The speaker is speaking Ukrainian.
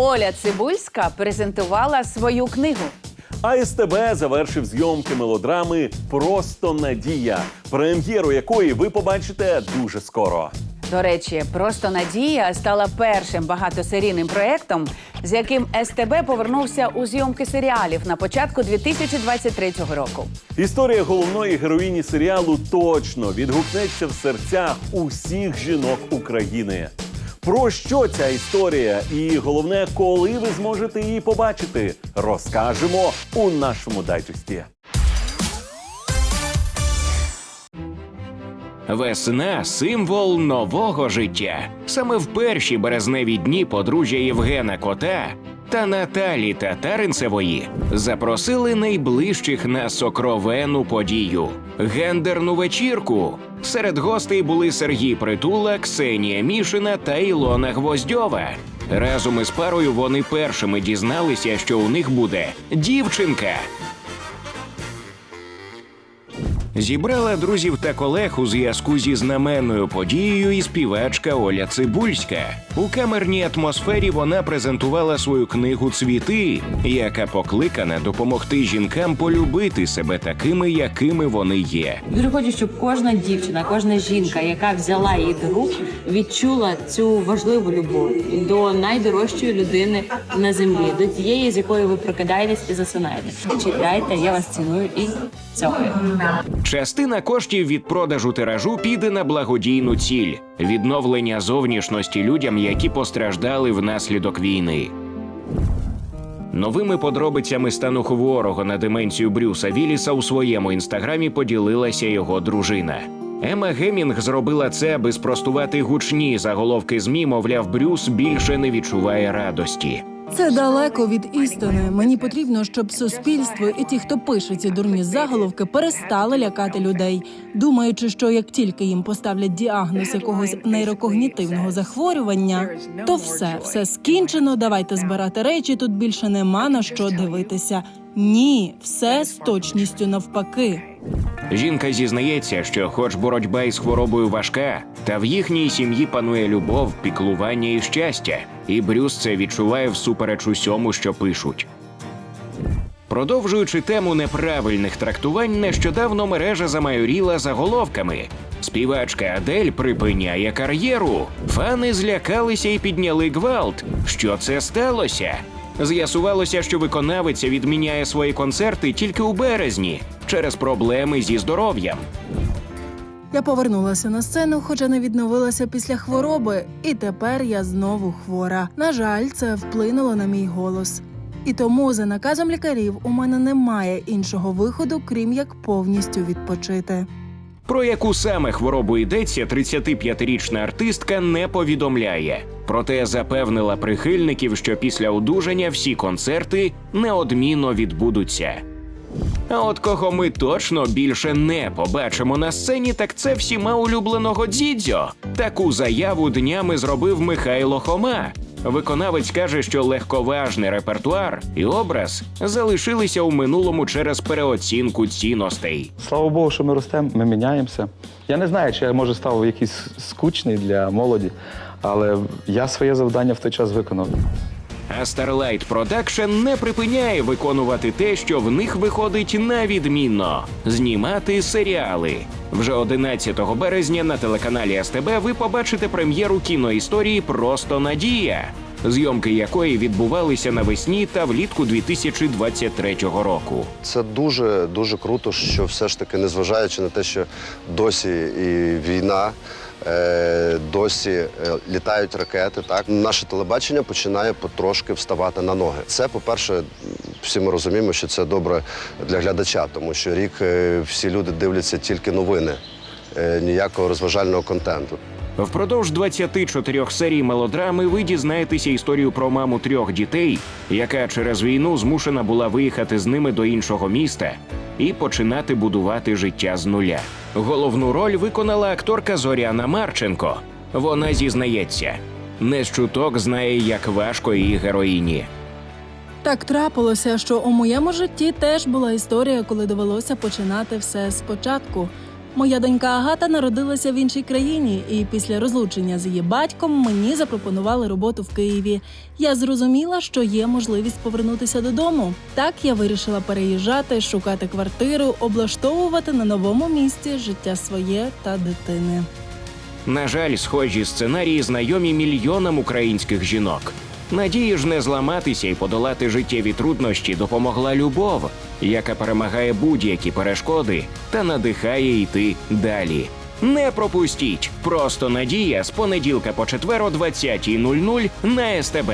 Оля Цибульська презентувала свою книгу. А СТБ завершив зйомки мелодрами Просто Надія, прем'єру якої ви побачите дуже скоро. До речі, просто Надія стала першим багатосерійним проєктом, з яким СТБ повернувся у зйомки серіалів на початку 2023 року. Історія головної героїні серіалу точно відгукнеться в серцях усіх жінок України. Про що ця історія, і головне, коли ви зможете її побачити, розкажемо у нашому дайджесті. Весна символ нового життя. Саме в перші березневі дні подружжя Євгена Кота та Наталі Татаринцевої запросили найближчих на сокровену подію гендерну вечірку. Серед гостей були Сергій Притула, Ксенія Мішина та Ілона Гвоздьова. Разом із парою вони першими дізналися, що у них буде дівчинка. Зібрала друзів та колег у зв'язку зі знаменною подією і співачка Оля Цибульська. У камерній атмосфері вона презентувала свою книгу Цвіти, яка покликана допомогти жінкам полюбити себе такими, якими вони є. Дуже хочу, щоб кожна дівчина, кожна жінка, яка взяла її до рук, відчула цю важливу любов до найдорожчої людини на землі, до тієї, з якою ви прокидаєтесь і засинаєте. Читайте, я вас ціную і цьохаю. Частина коштів від продажу тиражу піде на благодійну ціль відновлення зовнішності людям, які постраждали внаслідок війни. Новими подробицями стану хворого на деменцію Брюса Віліса у своєму інстаграмі поділилася його дружина. Ема Гемінг зробила це, аби спростувати гучні заголовки змі, мовляв, Брюс більше не відчуває радості. Це далеко від істини. Мені потрібно, щоб суспільство і ті, хто пише ці дурні заголовки, перестали лякати людей, думаючи, що як тільки їм поставлять діагноз якогось нейрокогнітивного захворювання, то все, все скінчено. Давайте збирати речі. Тут більше нема на що дивитися. Ні, все з точністю навпаки. Жінка зізнається, що, хоч боротьба із хворобою важка, та в їхній сім'ї панує любов, піклування і щастя, і Брюс це відчуває всупереч усьому, що пишуть. Продовжуючи тему неправильних трактувань, нещодавно мережа замайоріла заголовками. Співачка Адель припиняє кар'єру. Фани злякалися і підняли гвалт. Що це сталося? З'ясувалося, що виконавиця відміняє свої концерти тільки у березні через проблеми зі здоров'ям. Я повернулася на сцену, хоча не відновилася після хвороби, і тепер я знову хвора. На жаль, це вплинуло на мій голос. І тому, за наказом лікарів, у мене немає іншого виходу, крім як повністю відпочити. Про яку саме хворобу йдеться, 35-річна артистка не повідомляє. Проте запевнила прихильників, що після одужання всі концерти неодмінно відбудуться. А от кого ми точно більше не побачимо на сцені, так це всіма улюбленого Дзідзьо. Таку заяву днями зробив Михайло Хома. Виконавець каже, що легковажний репертуар і образ залишилися у минулому через переоцінку цінностей. Слава Богу, що ми ростемо, ми міняємося. Я не знаю, чи я може став якийсь скучний для молоді, але я своє завдання в той час виконав. А Starlight Production не припиняє виконувати те, що в них виходить на відмінно знімати серіали. Вже 11 березня на телеканалі СТБ ви побачите прем'єру кіноісторії Просто Надія, зйомки якої відбувалися навесні та влітку 2023 року. Це дуже дуже круто, що все ж таки, незважаючи на те, що досі і війна, досі е, літають ракети. Так наше телебачення починає потрошки вставати на ноги. Це, по-перше, всі ми розуміємо, що це добре для глядача, тому що рік е, всі люди дивляться тільки новини, е, ніякого розважального контенту. Впродовж 24 серій мелодрами ви дізнаєтеся історію про маму трьох дітей, яка через війну змушена була виїхати з ними до іншого міста і починати будувати життя з нуля. Головну роль виконала акторка Зоряна Марченко. Вона зізнається, не з чуток знає, як важко її героїні. Так трапилося, що у моєму житті теж була історія, коли довелося починати все спочатку. Моя донька Агата народилася в іншій країні, і після розлучення з її батьком мені запропонували роботу в Києві. Я зрозуміла, що є можливість повернутися додому. Так я вирішила переїжджати, шукати квартиру, облаштовувати на новому місці життя своє та дитини. На жаль, схожі сценарії знайомі мільйонам українських жінок. Надії ж не зламатися і подолати життєві труднощі допомогла любов, яка перемагає будь-які перешкоди та надихає йти далі. Не пропустіть! Просто надія з понеділка по четверо, о 20.00 на СТБ.